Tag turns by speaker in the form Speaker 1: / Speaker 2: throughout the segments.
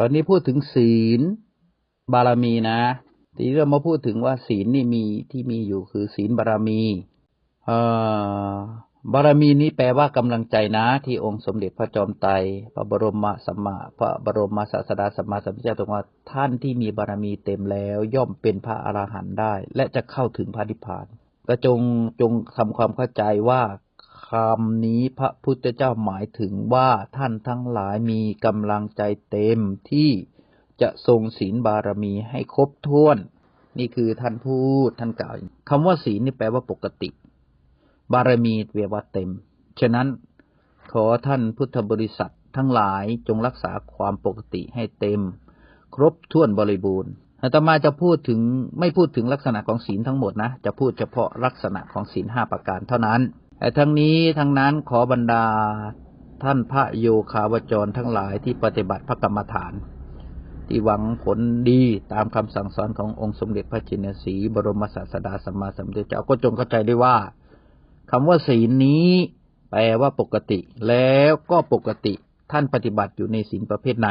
Speaker 1: ตอนนี้พูดถึงศีลบารมีนะทีนี้เรามาพูดถึงว่าศีลนี่มีที่มีอยู่คือศีลบารมีเอ่อบารมีนี้แปลว่ากำลังใจนะ ที่องค์สมเด็จพระจอมไตรพระบรมสัมมาพระบรมศาสดาสัมมาสัมพุทธเจ้าตรัสว่าท่านที่มีบารมีเต็มแล้ว ย่อมเป็นพระอรหันต์ได้ และจะเข้าถึงพระนิพพานก็จงจงทำความเข้าใจว่า คำนี้พระพุทธเจ้าหมายถึงว่าท่านทั้งหลายมีกำลังใจเต็มที่จะทรงศีลบารมีให้ครบถ้วน นี่คือท่านพูดท่านกล่าวคำว่าศีลนี่แปลว่าปกติ บารมีแปลว่าเต็ม ฉะนั้นขอท่านพุทธบริษัททั้งหลายจงรักษาความปกติให้เต็ม ครบถ้วนบริบูรณ์อาตมาจะพูดถึงไม่พูดถึงลักษณะของศีลทั้งหมดนะ จะพูดเฉพาะลักษณะของศีลห้าประการเท่านั้น ทั้งนี้ทั้งนั้นขอบรรดาท่านพระโยคาวจรทั้งหลายที่ปฏิบัติพระกรรมฐาน ที่หวังผลดีตามคำสั่งสอนขององค์สมเด็จพระจินสีบรมศาสดาสัมมาสัมพุทธเจ้าก็จงเข้าใจได้ว่าคำว่าศีลนี้ แปลว่าปกติ แล้วก็ปกติท่านปฏิบัติอยู่ในศีลประเภทไหน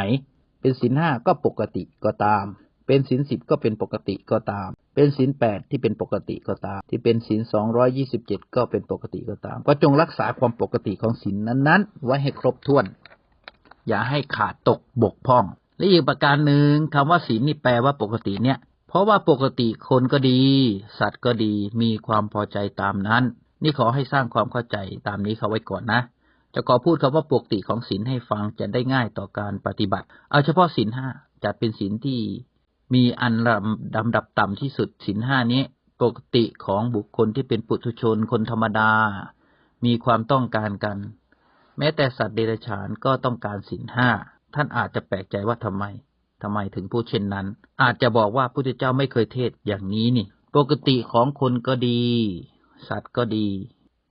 Speaker 1: เป็นศีลห้าก็ปกติก็ตาม เป็นศีลสิบก็เป็นปกติก็ตาม เป็นศีลแปดที่เป็นปกติก็ตาม ที่เป็นศีลสองร้อยยี่สิบเจ็ดก็เป็นปกติก็ตาม ก็จงรักษาความปกติของศีลนั้นๆ ไว้ให้ครบถ้วน อย่าให้ขาดตกบกพร่อง และอีกประการหนึ่งคำว่าศีลนี่แปลว่าปกติเนี่ย เพราะว่าปกติคนก็ดี สัตว์ก็ดีมีความพอใจตามนั้น นี่ขอให้สร้างความเข้าใจตามนี้เขาไว้ก่อนนะจะขอพูดคำว่าปกติของศีลให้ฟังจะได้ง่ายต่อการปฏิบัติ เอาเฉพาะศีลห้าจัดเป็นศีลที่ มีอันลำดับต่ำที่สุดศีลห้านี้ ปกติของบุคคลที่เป็นปุถุชนคนธรรมดา มีความต้องการกัน แม้แต่สัตว์เดรัจฉานก็ต้องการศีลห้าท่านอาจจะแปลกใจว่าทำไมทำไมถึงพูดเช่นนั้น อาจจะบอกว่าพระพุทธเจ้าไม่เคยเทศอย่างนี้นี่ ปกติของคนก็ดี สัตว์ก็ดี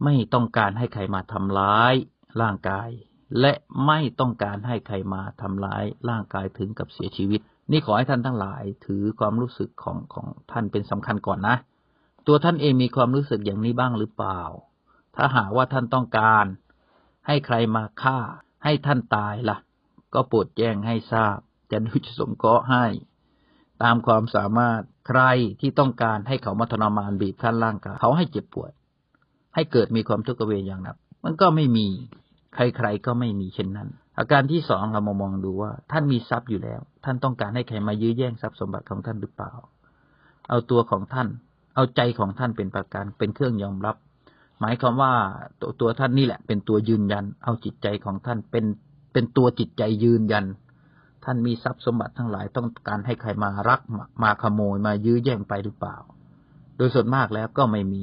Speaker 1: ไม่ต้องการให้ใครมาทำร้ายร่างกาย และไม่ต้องการให้ใครมาทำร้ายร่างกายถึงกับเสียชีวิต นี่ขอให้ท่านทั้งหลายถือความรู้สึกของของท่านเป็นสำคัญก่อนนะ ตัวท่านเองมีความรู้สึกอย่างนี้บ้างหรือเปล่า ถ้าหากว่าท่านต้องการ ให้ใครมาฆ่า ให้ท่านตายละ่ะ ก็โปรดแจ้งให้ทราบ จะดูจะสงเคราะห์ให้ ตามความสามารถใครที่ต้องการให้เขามาทรมานบีบคั้นร่างกายเขาให้เจ็บปวด ให้เกิดมีความทุกขเวทอย่างหนักมันก็ไม่มี ใครๆก็ไม่มีเช่นนั้น อาการที่สองเรามามองดูว่า ท่านมีทรัพย์อยู่แล้ว ท่านต้องการให้ใครมายื้อแย่งทรัพย์สมบัติของท่านหรือเปล่า เอาตัวของท่าน เอาใจของท่านเป็นประกันเป็นเครื่องยอมรับ หมายความว่าตัวตัวท่านนี่แหละ เป็นตัวยืนยัน เอาจิตใจของท่านเป็นเป็นตัวจิตใจยืนยัน ท่านมีทรัพย์สมบัติทั้งหลายต้องการให้ใครมารักมาขโมยมายื้อแย่งไปหรือเปล่า โดยส่วนมากแล้วก็ไม่มี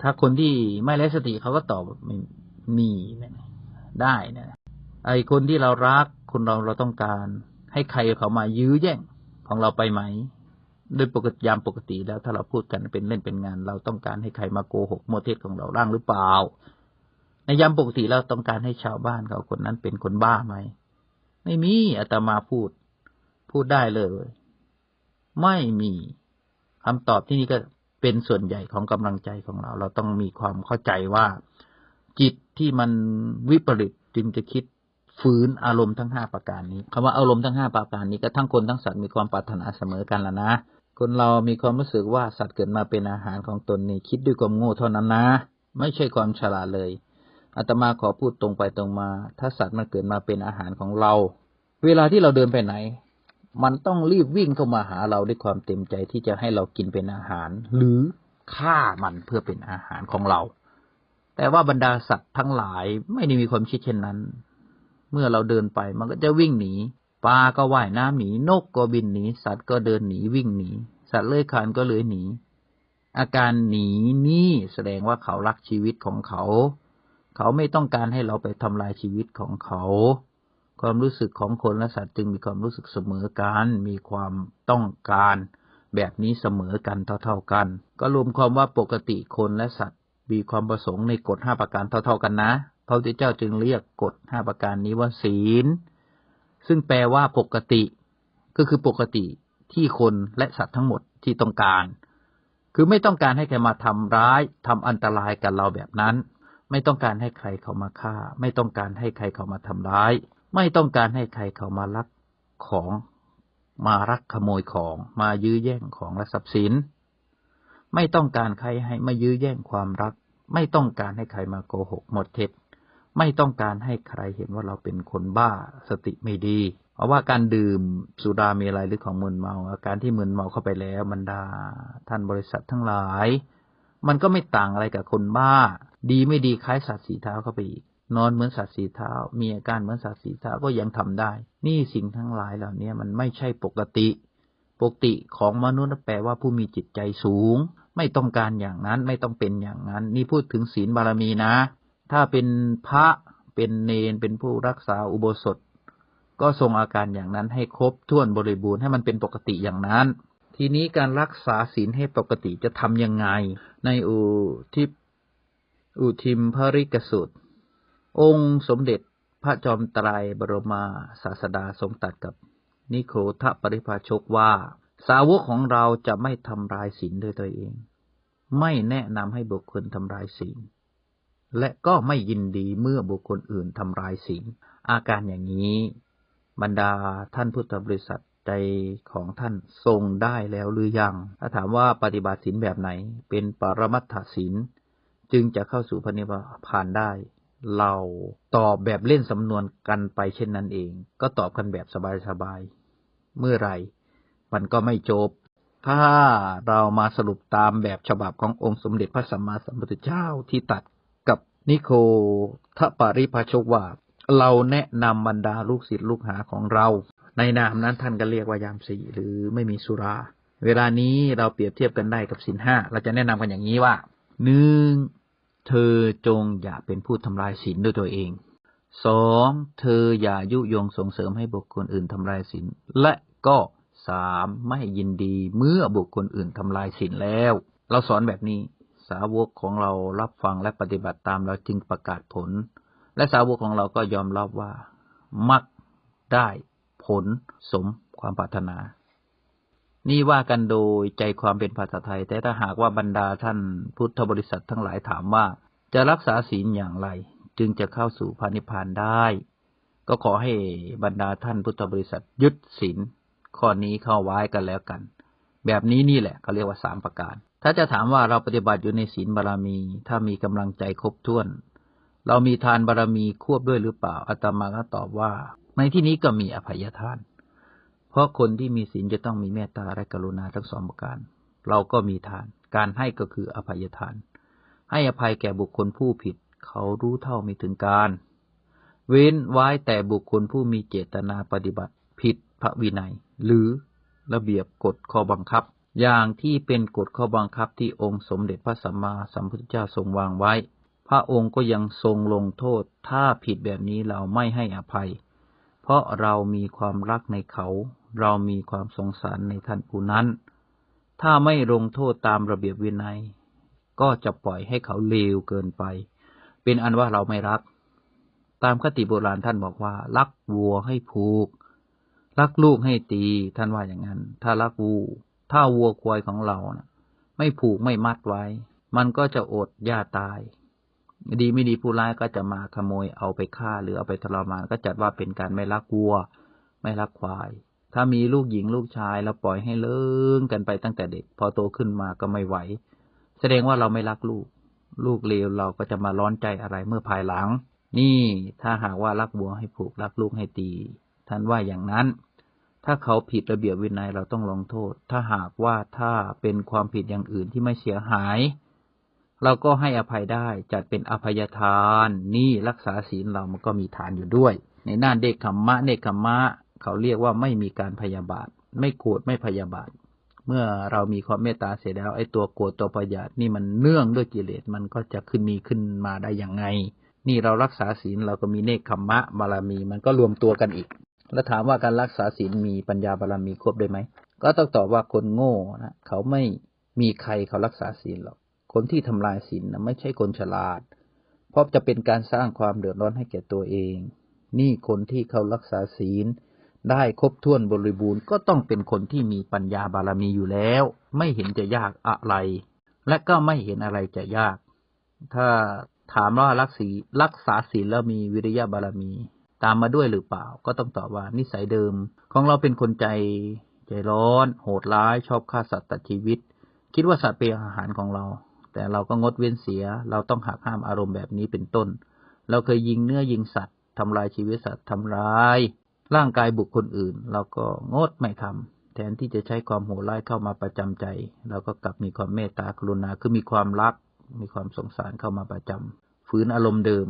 Speaker 1: ถ้าคนที่ไม่ไร้สติเขาก็ตอบมีได้นะ ไอคนที่เรารักคนเราเราต้องการ ให้ใครเขามายื้อแย่งของเราไปไหมโดยปกติยามปกติแล้ว ถ้าเราพูดกันเป็นเล่นเป็นงาน เราต้องการให้ใครมาโกหกโมเทศของเราร่างหรือเปล่า ในยามปกติเราต้องการให้ชาวบ้านเขาคนนั้นเป็นคนบ้าไหมไม่มีอาตมาพูด พูดได้เลย ไม่มีคำตอบที่นี่ก็เป็นส่วนใหญ่ของกำลังใจของเรา เราต้องมีความเข้าใจว่า จิตที่มันวิปริตจึงจะคิด ฝืนอารมณ์ทั้งห้าประการนี้คำว่าอารมณ์ทั้งห้าประการนี้ก็ทั้งคนทั้งสัตว์มีความปรารถนาเสมอกันละนะ คนเรามีความรู้สึกว่าสัตว์เกิดมาเป็นอาหารของตนนี่คิดด้วยความโง่เท่านั้นนะ ไม่ใช่ความฉลาดเลยอาตมาขอพูดตรงไปตรงมา ถ้าสัตว์มันเกิดมาเป็นอาหารของเรา เวลาที่เราเดินไปไหน มันต้องรีบวิ่งเข้ามาหาเราด้วยความเต็มใจที่จะให้เรากินเป็นอาหาร หรือฆ่ามันเพื่อเป็นอาหารของเรา แต่ว่าบรรดาสัตว์ทั้งหลายไม่ได้มีความคิดเช่นนั้น เมื่อเราเดินไปมันก็จะวิ่งหนีปลาก็ว่ายน้ำหนี นกก็บินหนี สัตว์ก็เดินหนีวิ่งหนี สัตว์เลื้อยคลานก็เลื้อยหนี อาการหนีนี่แสดงว่าเขารักชีวิตของเขา เขาไม่ต้องการให้เราไปทำลายชีวิตของเขา ความรู้สึกของคนและสัตว์จึงมีความรู้สึกเสมอกัน มีความต้องการ แบบนี้เสมอกันเท่า ๆกัน ก็รวมความว่าปกติคนและสัตว์ มีความประสงค์ในกฎห้าประการเท่า ๆกันนะ พระพุทธเจ้าจึงเรียกกฎห้าประการนี้ว่าศีล ซึ่งแปลว่าปกติ ก็คือปกติที่คนและสัตว์ทั้งหมดที่ต้องการ คือไม่ต้องการให้ใครมาทำร้ายทำอันตรายกับเราแบบนั้น ไม่ต้องการให้ใครเขามาฆ่า ไม่ต้องการให้ใครเขามาทำร้าย ไม่ต้องการให้ใครเขามาลักของมารักขโมยของมายื้อแย่งของและทรัพย์สิน ไม่ต้องการใครให้มายื้อแย่งความรัก ไม่ต้องการให้ใครมาโกหกหมดเท็จ ไม่ต้องการให้ใครเห็นว่าเราเป็นคนบ้าสติไม่ดี เพราะว่าการดื่มสุราเมลัยหรือของมึนเมา อาการที่มึนเมาเข้าไปแล้วบรรดา ท่านบริษัททั้งหลาย มันก็ไม่ต่างอะไรกับคนบ้า ดีไม่ดีคล้ายสัตว์สีเท้าเข้าไปอีกนอนเหมือนสัตว์สีเท้า มีอาการเหมือนสัตว์สีเท้าก็ยังทำได้ นี่สิ่งทั้งหลายเหล่านี้มันไม่ใช่ปกติ ปกติของมนุษย์แปลว่าผู้มีจิตใจสูง ไม่ต้องการอย่างนั้นไม่ต้องเป็นอย่างนั้น นี่พูดถึงศีลบารมีนะ ถ้าเป็นพระเป็นเนนเป็นผู้รักษาอุโบสถ ก็ทรงอาการอย่างนั้นให้ครบถ้วนบริบูรณ์ให้มันเป็นปกติอย่างนั้น ทีนี้การรักษาศีลให้ปกติจะทำยังไง ในอุทิปอุทิมภริกสุตองค์สมเด็จพระจอมไตรบรมาศาสดาทรงตัดกับนิโครธปริภาชกว่า สาวกของเราจะไม่ทำลายศีลด้วยตัวเอง ไม่แนะนำให้บุคคลทำลายศีล และก็ไม่ยินดีเมื่อบุคคลอื่นทำลายศีลอาการอย่างนี้ บรรดาท่านพุทธบริษัทใจของท่านทรงได้แล้วหรือยัง ถ้าถามว่าปฏิบัติศีลแบบไหน เป็นปรมัตถศีลจึงจะเข้าสู่พระนิพพานได้ เราตอบแบบเล่นสำนวนกันไปเช่นนั้นเอง ก็ตอบกันแบบสบายๆ เมื่อไหร่ มันก็ไม่จบ ถ้าเรามาสรุปตามแบบฉบับขององค์สมเด็จพระสัมมาสัมพุทธเจ้าที่ตัด นิโคทปาริภาชกว่า เราแนะนำบรรดาลูกศิษย์ลูกหาของเรา ในนามนั้นท่านก็เรียกว่ายามสี่หรือไม่มีสุรา เวลานี้เราเปรียบเทียบกันได้กับสินห้าเราจะแนะนำกันอย่างนี้ว่าหนึ่งเธอจงอย่าเป็นผู้ทำลายศีลด้วยตัวเองสองเธออย่ายุยงส่งเสริมให้บุคคลอื่นทำลายศีลและก็สามไม่ยินดีเมื่อบุคคลอื่นทำลายศีลแล้ว เราสอนแบบนี้ สาวกของเรารับฟังและปฏิบัติตามเราจึงประกาศผล และสาวกของเราก็ยอมรับว่ามักได้ผลสมความปรารถนา นี่ว่ากันโดยใจความเป็นภาษาไทย แต่ถ้าหากว่าบรรดาท่านพุทธบริษัททั้งหลายถามว่า จะรักษาศีลอย่างไร จึงจะเข้าสู่พระนิพพานได้ ก็ขอให้บรรดาท่านพุทธบริษัทยึดศีลข้อนี้เข้าไว้กันแล้วกัน แบบนี้นี่แหละเขาเรียกว่าสามประการ ถ้าจะถามว่าเราปฏิบัติอยู่ในศีลบารมี ถ้ามีกำลังใจครบถ้วน เรามีทานบารมีควบด้วยหรือเปล่าอาตมาก็ตอบว่า ในที่นี้ก็มีอภัยทาน เพราะคนที่มีศีลจะต้องมีเมตตาและกรุณาทั้งสองประการ เราก็มีทาน การให้ก็คืออภัยทาน ให้อภัยแก่บุคคลผู้ผิด เขารู้เท่าไม่ถึงการ เว้นไว้แต่บุคคลผู้มีเจตนาปฏิบัติ ผิดพระวินัย หรือระเบียบกฎข้อบังคับ อย่างที่เป็นกฎข้อบังคับที่องค์สมเด็จพระสัมมาสัมพุทธเจ้าทรงวางไว้ พระองค์ก็ยังทรงลงโทษ ถ้าผิดแบบนี้เราไม่ให้อภัย เพราะเรามีความรักในเขา เรามีความสงสารในท่านผู้นั้น ถ้าไม่ลงโทษตามระเบียบวินัย ก็จะปล่อยให้เขาเลวเกินไป เป็นอันว่าเราไม่รัก ตามคติโบราณท่านบอกว่า รักวัวให้ผูก รักลูกให้ตี ท่านว่าอย่างนั้น ถ้ารักวัว ถ้าวัวควายของเรานะไม่ผูกไม่มัดไว้ มันก็จะอดหญ้าตาย ดีไม่ดีผู้ร้ายก็จะมาขโมยเอาไปฆ่าหรือเอาไปทรมานก็จัดว่าเป็นการไม่รักวัว ไม่รักควาย ถ้ามีลูกหญิงลูกชายแล้วปล่อยให้เลิงกันไปตั้งแต่เด็ก พอโตขึ้นมาก็ไม่ไหว แสดงว่าเราไม่รักลูก ลูกเลวเราก็จะมาร้อนใจอะไรเมื่อภายหลัง นี่ถ้าหากว่ารักวัวให้ผูกรักลูกให้ตี ท่านว่าอย่างนั้น ถ้าเขาผิดระเบียบวินัยเราต้องลงโทษ ถ้าหากว่าถ้าเป็นความผิดอย่างอื่นที่ไม่เสียหาย เราก็ให้อภัยได้จัดเป็นอภัยทาน นี่รักษาศีลเรามันก็มีทานอยู่ด้วย ในหน้าเด็กขมมะเนกขมมะ เขาเรียกว่าไม่มีการพยาบาท ไม่โกรธไม่พยาบาท เมื่อเรามีความเมตตาเสร็จแล้วไอ้ตัวโกรธตัวพยาบนี่มันเนื่องด้วยกิเลสมันก็จะขึ้นมีขึ้นมาได้อย่างไง นี่เรารักษาศีลเราก็มีเนกขมมะบารมีมันก็รวมตัวกันอีก แล้วถามว่าการรักษาศีลมีปัญญาบารมีครบด้วยไหม ก็ต้องตอบว่าคนโง่นะเขาไม่มีใครเขารักษาศีลหรอก คนที่ทำลายศีลนะไม่ใช่คนฉลาด เพราะจะเป็นการสร้างความเดือดร้อนให้แก่ตัวเอง นี่คนที่เขารักษาศีล ได้ครบถ้วนบริบูรณ์ ก็ต้องเป็นคนที่มีปัญญาบารมีอยู่แล้ว ไม่เห็นจะยากอะไร และก็ไม่เห็นอะไรจะยาก ถ้าถามว่ารักศีรักษาศีลแล้วมีวิริยะบารมี ตามมาด้วยหรือเปล่า ก็ต้องตอบว่านิสัยเดิม ของเราเป็นคนใจใจร้อน โหดร้าย ชอบฆ่าสัตว์ตัดชีวิต คิดว่าสัตว์เป็นอาหารของเรา แต่เราก็งดเว้นเสีย เราต้องหักห้ามอารมณ์แบบนี้เป็นต้น เราเคยยิงเนื้อยิงสัตว์ทำลายชีวิตสัตว์ทำร้าย ร่างกายบุคคลอื่น เราก็งดไม่ทำแทนที่จะใช้ความโหดร้ายเข้ามาประจำใจ เราก็กลับมีความเมตตากรุณาคือมีความรัก มีความสงสารเข้ามาประจำฝืนอารมณ์เดิม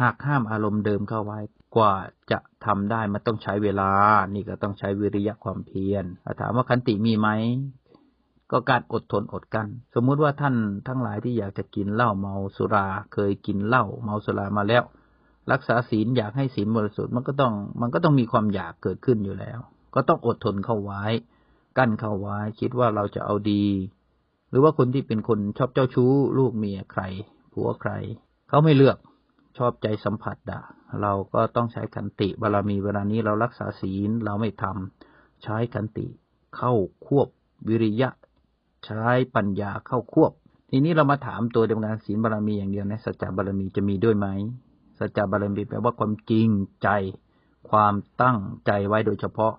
Speaker 1: หากห้ามอารมณ์เดิมเข้าไว้ กว่าจะทำได้มันต้องใช้เวลา นี่ก็ต้องใช้วิริยะความเพียรถามว่าขันติมีไหมก็การอดทนอดกลั้นสมมุติว่าท่านทั้งหลายที่อยากจะกินเหล้าเมาสุรา เคยกินเหล้าเมาสุรามาแล้ว รักษาศีลอยากให้ศีลบริสุทธิ์มันก็ต้อง มันก็ต้องมีความอยากเกิดขึ้นอยู่แล้ว ก็ต้องอดทนเข้าไว้ กั้นเข้าไว้ คิดว่าเราจะเอาดี หรือว่าคนที่เป็นคนชอบเจ้าชู้ ลูกเมียใครผัวใคร เขาไม่เลือก ชอบใจสัมผัสด่าเราก็ต้องใช้ขันติบารมีเวลานี้เรารักษาศีลเราไม่ทำใช้ขันติ เข้าควบวิริยะ ใช้ปัญญาเข้าควบ ทีนี้เรามาถามตัวเดียวกันศีลบารมีอย่างเดียวนะสัจจะบารมีจะมีด้วยไหมสัจจะบารมีแปลว่าความจริงใจ ความตั้งใจไว้โดยเฉพาะ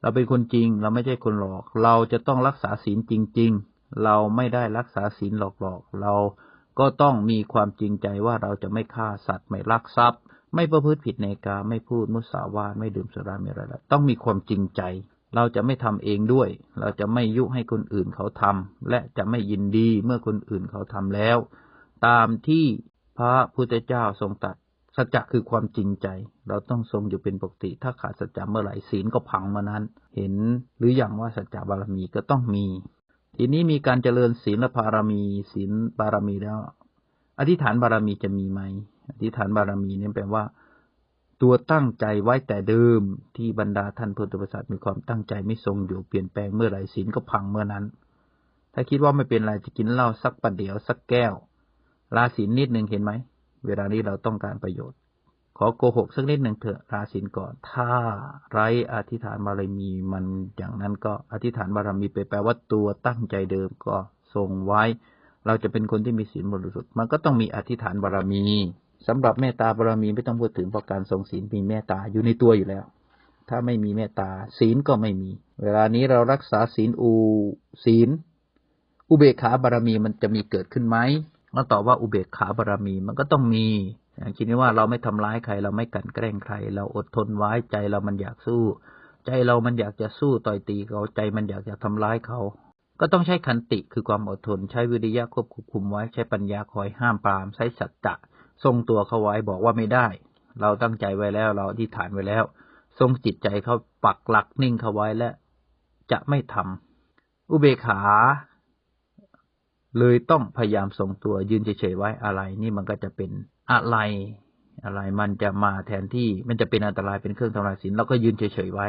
Speaker 1: เราเป็นคนจริง เราไม่ใช่คนหลอก เราจะต้องรักษาศีลจริง ๆ เราไม่ได้รักษาศีลหลอกๆเรา ก็ต้องมีความจริงใจว่าเราจะไม่ฆ่าสัตว์ไม่ลักทรัพย์ ไม่ประพฤติผิดในกาไม่พูดมุสาวาทไม่ดื่มสุราเมรัยต้องมีความจริงใจ เราจะไม่ทำเองด้วย เราจะไม่ยุให้คนอื่นเขาทำและจะไม่ยินดีเมื่อคนอื่นเขาทำแล้ว ตามที่พระพุทธเจ้าทรงตรัสสัจจะคือความจริงใจ เราต้องทรงอยู่เป็นปกติ ถ้าขาดสัจจะเมื่อไหร่ศีลก็พังเมื่อนั้น เห็นหรืออย่างว่าสัจจะบารมีก็ต้องมี ทีนี้มีการเจริญศีลบารมีศีลบารมีแล้ว อธิษฐานบารมีจะมีไหมอธิษฐานบารมีนี่แปลว่า ตัวตั้งใจไว้แต่เดิมที่บรรดาท่านพุทธบริษัทมีความตั้งใจไม่ทรงอยู่เปลี่ยนแปลงเมื่อไหร่ศีลก็พังเมื่อนั้น ถ้าคิดว่าไม่เป็นไรจะกินเหล้าสักประเดี๋ยวสักแก้วลาศีลนิดหนึ่งเห็นไหมเวลานี้เราต้องการประโยชน์ ขอโกหกสักนิดหนึ่งเถอะลาศีลก่อน ถ้าไรอธิษฐานบารมีมันอย่างนั้นก็อธิษฐานบารมีไปแปลว่าตัวตั้งใจเดิมก็ทรงไว้ เราจะเป็นคนที่มีศีลบริสุทธิ์มันก็ต้องมีอธิษฐานบารมีสำหรับเมตตาบารมีไม่ต้องพูดถึงเพราะการทรงศีลมีเมตตาอยู่ในตัวอยู่แล้ว ถ้าไม่มีเมตตาศีลก็ไม่มี เวลานี้เรารักษาศีลอูศีล อุเบกขาบารมีมันจะมีเกิดขึ้นไหมก็ตอบว่าอุเบกขาบารมีมันก็ต้องมี คิดว่าเราไม่ทำร้ายใคร เราไม่กั่นแกล้งใคร เราอดทนไว้ใจเรามันอยากสู้ ใจเรามันอยากจะสู้ต่อยตีเขาใจมันอยากจะทำร้ายเขา ก็ต้องใช้ขันติคือความอดทน ใช้วิริยะควบคุมไว้ใช้ปัญญาคอยห้ามปรามใช้สัจจะทรงตัวเขาไว้บอกว่าไม่ได้ เราตั้งใจไว้แล้วเราอธิฐานไว้แล้ว ทรงจิตใจเขาปักหลักนิ่งเขาไว้และ จะไม่ทำอุเบกขาเลยต้องพยายามทรงตัวยืนเฉยๆไว้อะไรนี่มันก็จะเป็น อะไร อะไรมันจะมาแทนที่มันจะเป็นอันตรายเป็นเครื่องทำลายศีลเราก็ยืนเฉยๆไว้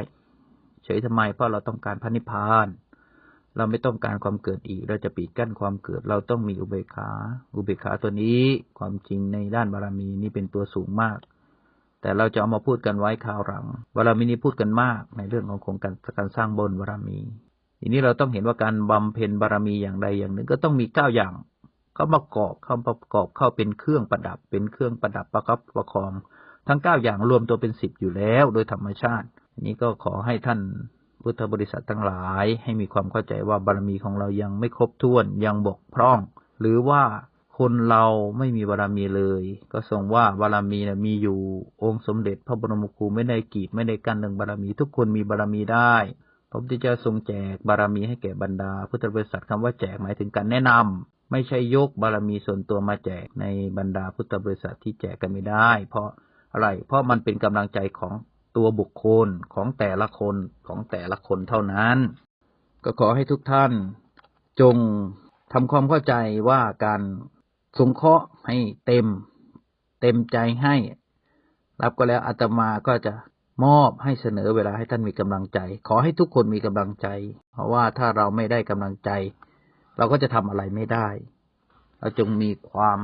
Speaker 1: เฉยทำไม เพราะเราต้องการพระนิพพาน เราไม่ต้องการความเกิดอีก เราจะปิดกั้นความเกิด เราต้องมีอุเบกขา อุเบกขาตัวนี้ความจริงในด้านบารมีนี่เป็นตัวสูงมาก แต่เราจะเอามาพูดกันไว้คราวหลังบารมีนี้พูดกันมากในเรื่องของโครงการการสร้างบนบารมี ทีนี้เราต้องเห็นว่าการบำเพ็ญบารมีอย่างใดอย่างหนึ่งก็ต้องมีเก้าอย่าง เข้ามากอบเข้าประกอบเข้าเป็นเครื่องประดับ เป็นเครื่องประดับประคับประคอง ทั้งเก้าอย่างรวมตัวเป็นสิบอยู่แล้ว โดยธรรมชาติ อันนี้ก็ขอให้ท่านพุทธบริษัททั้งหลาย ให้มีความเข้าใจว่าบารมีของเรายังไม่ครบถ้วนยังบกพร่อง หรือว่าคนเราไม่มีบารมีเลย ก็ทรงว่าบารมีนะมีอยู่องค์สมเด็จ พระบรมครูไม่ได้กีดไม่ได้กั้นเรื่องบารมี ทุกคนมีบารมีได้พระพุทธเจ้าทรงแจกบารมีให้แก่บรรดาพุทธบริษัทคำว่าแจกหมายถึงการแนะนำ ไม่ใช่ยกบารมีส่วนตัวมาแจกในบรรดาพุทธบริษัทที่แจกกันไม่ได้ เพราะอะไร เพราะมันเป็นกำลังใจของตัวบุคคลของแต่ละคนของแต่ละคนเท่านั้น ก็ขอให้ทุกท่านจงทำความเข้าใจว่าการสงเคราะห์ให้เต็ม เต็มใจให้ รับก็แล้วอาตมาก็จะมอบให้เสนอเวลาให้ท่านมีกำลังใจ ขอให้ทุกคนมีกำลังใจ เพราะว่าถ้าเราไม่ได้กำลังใจ เราก็จะทำอะไรไม่ได้ เราจงมีความ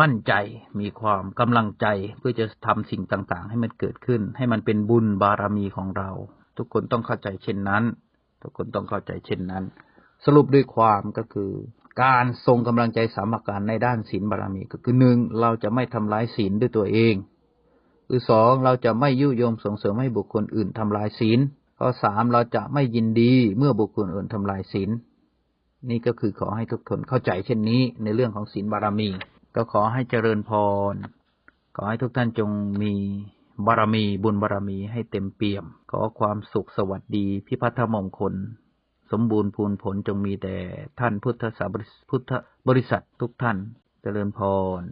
Speaker 1: มั่นใจ มีความกำลังใจเพื่อจะทำสิ่งต่าง ๆ ให้มันเกิดขึ้น ให้มันเป็นบุญบารมีของเรา ทุกคนต้องเข้าใจเช่นนั้น ทุกคนต้องเข้าใจเช่นนั้น สรุปด้วยความก็คือ การทรงกำลังใจสามัคการในด้านศีลบารมีก็คือหนึ่งเราจะไม่ทำร้ายศีลด้วยตัวเองคือสองเราจะไม่ยุยงส่งเสริมให้บุคคลอื่นทำลายศีลข้อสามเราจะไม่ยินดีเมื่อบุคคลอื่นทำลายศีล นี่ก็คือขอให้ทุกคนเข้าใจเช่นนี้ในเรื่องของศีลบารมี ก็ขอให้เจริญพร ขอให้ทุกท่านจงมีบารมีบุญบารมีให้เต็มเปี่ยม ขอความสุขสวัสดี พิพัฒนมงคล สมบูรณ์พูนผลจงมีแต่ท่านพุทธสาบริพุทธบริษัททุกท่าน เจริญพร